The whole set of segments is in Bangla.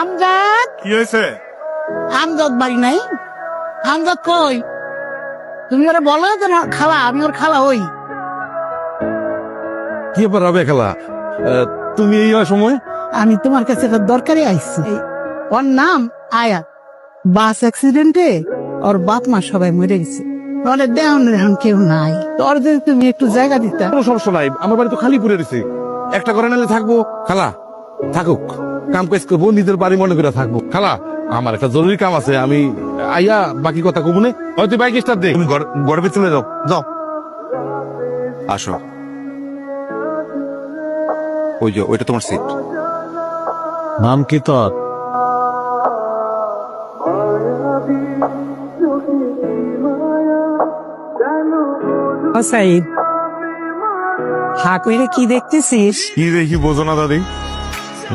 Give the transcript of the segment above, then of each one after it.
আমজাদ কি হয়েছে? আমজাদ বাড়ি নাই। আমজাদ কই? তুমি ওরা বলো যে খালা আমি ওর খালা হই। কি ব্যাপার হবে খেলা? তুমি এই সময়? আমি তোমার কাছে একটা দরকারে আইছি। ওর নাম আয়াত বাস অ্যাক্সিডেন্টে ওর বাপ মা সবাই মরে গেছে। ওরে দেওয়ান কেউ নাই। তোর যদি তুমি একটু জায়গা দিতা। কোনো সমস্যা নাই আমার বাড়ি তো খালি পড়ে রয়েছে একটা করে নিলে থাকব খালা থাকুক। কাম কাজ করব নিজের বাড়ি মনে করে থাকব। খালা আমার একটা জরুরি কাম আছে আমি আইয়া বাকি কথা কবো নে। হয়তো বাইক স্টার্ট দে। তুমি গর্বে চলে যাও। যাও। আসো। ওই যে ওইটা তোমার সিট নাম কি তোর? ও সাইদ। হা কইরে কি দেখতেছিস? কি দেখি বোঝো না দাদি।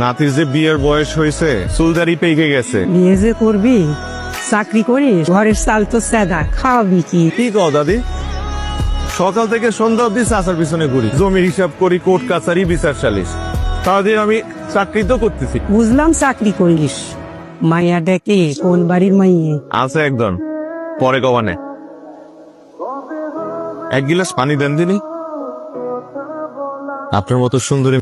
নাতির যে বিয়ের বয়স হয়েছে চুলদারি পেকে গেছে। বিয়ে যে করবি? চাকরি করিস? ঘরের চাল তো সাদা খাওয়াবি কি? কি কও দাদি? সকাল থেকে সন্ধ্যা অব্দি চাষার পিছনে ঘুরি। জমি হিসাব করি কোর্ট কাছারি বিচার সালিশ। সারাদিন আমি চাকরি তো করতেছি। বুঝলাম চাকরি করিস। মাইয়া ডেকে কোন বাড়ির মাইয়ে? আছে একজন। পরে কবানে। এক গিলাস পানি দেন দিনি। আপনার মতো সুন্দরী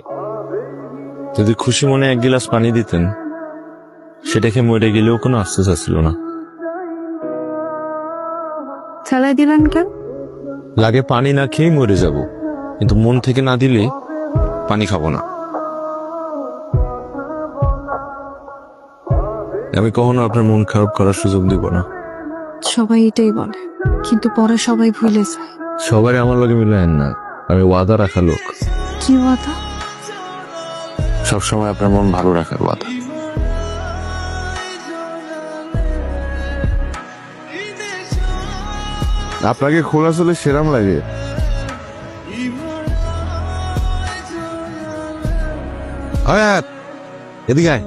যদি খুশি মনে এক গিলাস পানি দিতেন সেটাকে মরে গেলেও কোনো আফসোস আসছিল না। চালাই দিলেন কেন? লাগে পানি না খেয়ে মরে যাব কিন্তু মন থেকে না দিলে পানি খাব না। আমি কখনো আপনার মন খারাপ করার সুযোগ দিব না। সবাই এটাই বলে কিন্তু পরে সবাই ভুলে যায়। সবাই আমার লগে মিলায়েন না আমি ওয়াদা রাখা লোক। কি কথা সবসময় আপনার মন ভালো রাখার ওয়াদা আপনাকে খোলা চলে সেরাম লাগে। এদিকে আয়।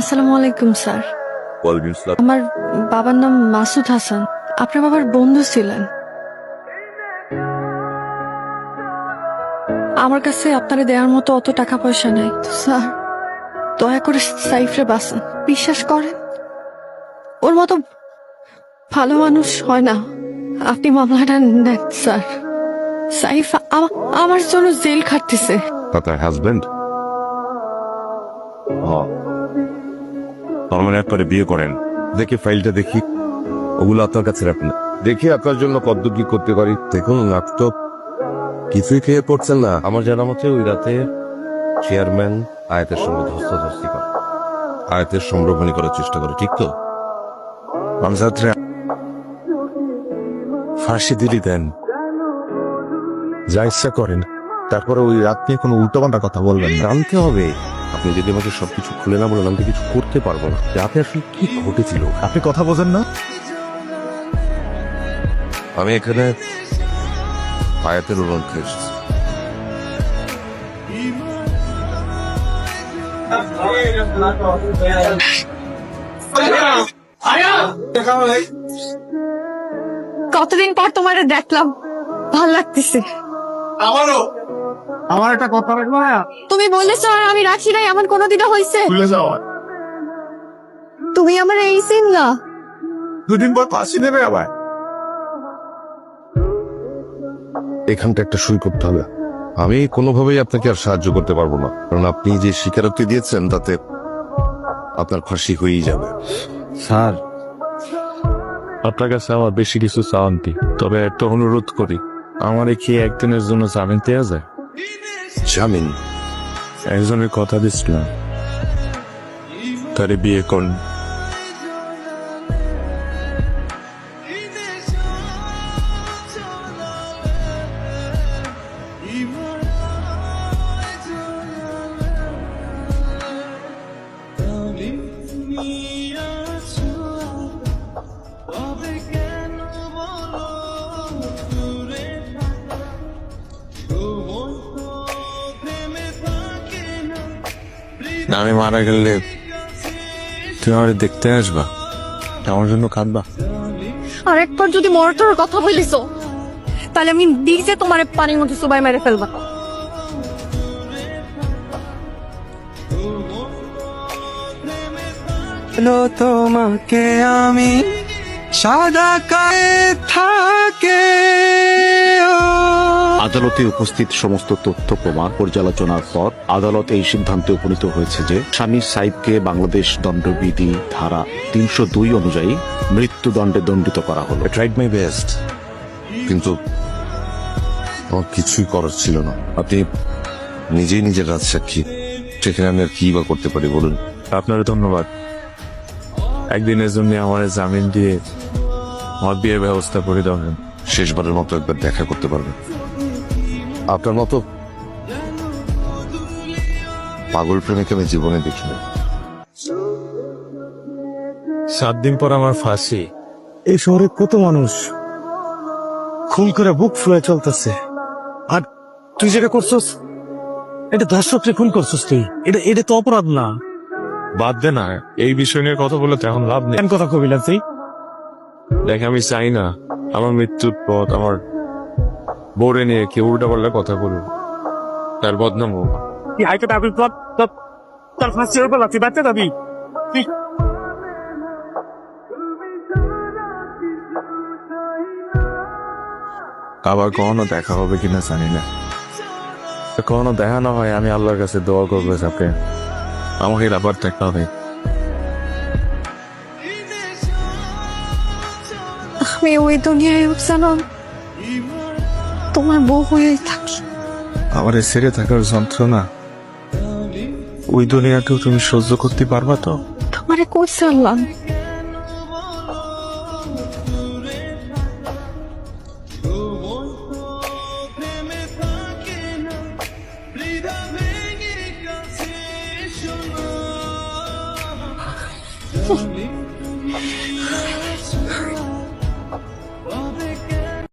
আসসালামু আলাইকুম স্যার। আমার বাবার নাম মাসুদ হাসান। আপনার বাবার বন্ধু ছিলেন। আমার কাছে আপনারা দেওয়ার মতো অত টাকা পয়সা নাই স্যার দয়া করে সাইফরে বাঁচান। বিশ্বাস করেন? ওর মতো ভালো মানুষ হয় না। আপনি মামলাটা নেন স্যার। সাইফ আমার জন্য জেল খাটতেছে। তার হাজবেন্ড পার্মানেন্ট করে বিয়ে করেন। দেখি ফাইলটা দেখি। ওগুলো আপনার কাছে রাখুন। দেখি আপনার জন্য কত কি করতে পারি। দেখুন ল্যাপটপ কিছুই খেয়ে পড়ছেন না। আমার জানা মতে ওই রাতে চেয়ারম্যান আয়াতের সঙ্গে ধস্তাধস্তি করে। আয়াতের সম্ভ্রমণী করার চেষ্টা করে, ঠিক তো? আমজাদরে ফাঁসি দিলি দেন। যা ইচ্ছা করেন, তারপরে ওই রাত নিয়ে কোনো উল্টোপাল্টা কথা বলবেন জানতে হবে। আপনি যদি আমাকে সবকিছু খুলে না বলেন আমি তো কিছু করতে পারব না। রাতে আসলে কি ঘটেছিল? আপনি কথা বোঝেন না। আমি এখানে আয়াতের অনুরোধে এসেছি। কতদিন পর তোমার দেখলাম ভালো লাগতেছে। আমার একটা কথা রাখব না তুমি বললে স্যার আমি রাখি নাই এমন কোনোদিনও হয়েছে ভুলে যাও তুমি আমার এই সিন না। দুদিন পর ফাঁসি দেবে আবার এখানটা একটা সই করতে হবে। আমি কোনোভাবেই আপনাকে আর সাহায্য করতে পারব না। কারণ আপনি যে স্বীকারোক্তি দিয়েছেন তাতে আপনার ফাঁসি হয়েই যাবে। স্যার আপনার কাছে আমার বেশি কিছু চাওয়ান্তি তবে একটা অনুরোধ করি আমার কি একদিনের জন্য জামিন দেওয়া যায়? জামিন। একজনের কথা দিচ্ছিলাম তারে বিয়ে করুন আমি মারা গেলে তুমি আমার দেখতে আসবা আমার জন্য কাঁদবা। আর একবার যদি মরতর কথা বলিস তাহলে আমি নিজে তোমার পানির মধ্যে সবাই মেরে ফেলবা। তোমাকে আমি সাদা কায়ে থাকে আদালতে উপস্থিত সমস্ত তথ্য প্রমাণ পর্যালোচনার পর আদালত এই সিদ্ধান্তে উপনীত হয়েছে যে স্বামী সাইবকে বাংলাদেশ দণ্ডবিধি ধারা তিনশো দুই অনুযায়ী মৃত্যুদণ্ডে দণ্ডিত করা হলো। ট্রাইড মাই বেস্ট কিন্তু আমার কিছুই করার ছিল না। আপনি নিজেই নিজের রাজ সাক্ষী সেখানে আমি আর কি বা করতে পারি বলুন? আপনার ধন্যবাদ। একদিনের জন্য আমার জামিন দিয়ে আমার বিয়ের ব্যবস্থা করে দেবেন শেষবারের মতো একবার দেখা করতে পারবেন। আপনার মতো পাগল প্রেমিক আমি জীবনে দেখিনি। সাত দিন পর আমার ফাঁসি। এই শহরে কত মানুষ খুন করে বুক ফুলে চলতেছে। আর তুই যেটা করছস এটা ধর্ষককে খুন করছস তুই। এটা এটা তো অপরাধ না। বাদ দে না এই বিষয় নিয়ে কথা বলে তেমন লাভ নেই। কথা কবি না তুই? দেখ আমি চাই না আমার মৃত্যুর পথ আমার বোরে নিয়ে কেউ উল্টা পাল্টা কথা বলুক। তার বদনাম হোক তুই হাইকোর্টে আপিল কর তোর- তোর ফাঁসি হয়ে গেল তুই বাচ্চা দাবি? তুই আবার কখনো দেখা হবে কিনা জানি না। কখনো দেখা না হয় আমি আল্লাহর কাছে দোয়া করব সাথে আমাকে আবার দেখা হবে। আমি ওই দুনিয়ায় জানো তোমার বউ হয়ে থাকি। আমার ছেড়ে থাকার যন্ত্রণা ওই দুনিয়াকেও তুমি সহ্য করতে পারবা তো? তোমারে কইছে আল্লাহ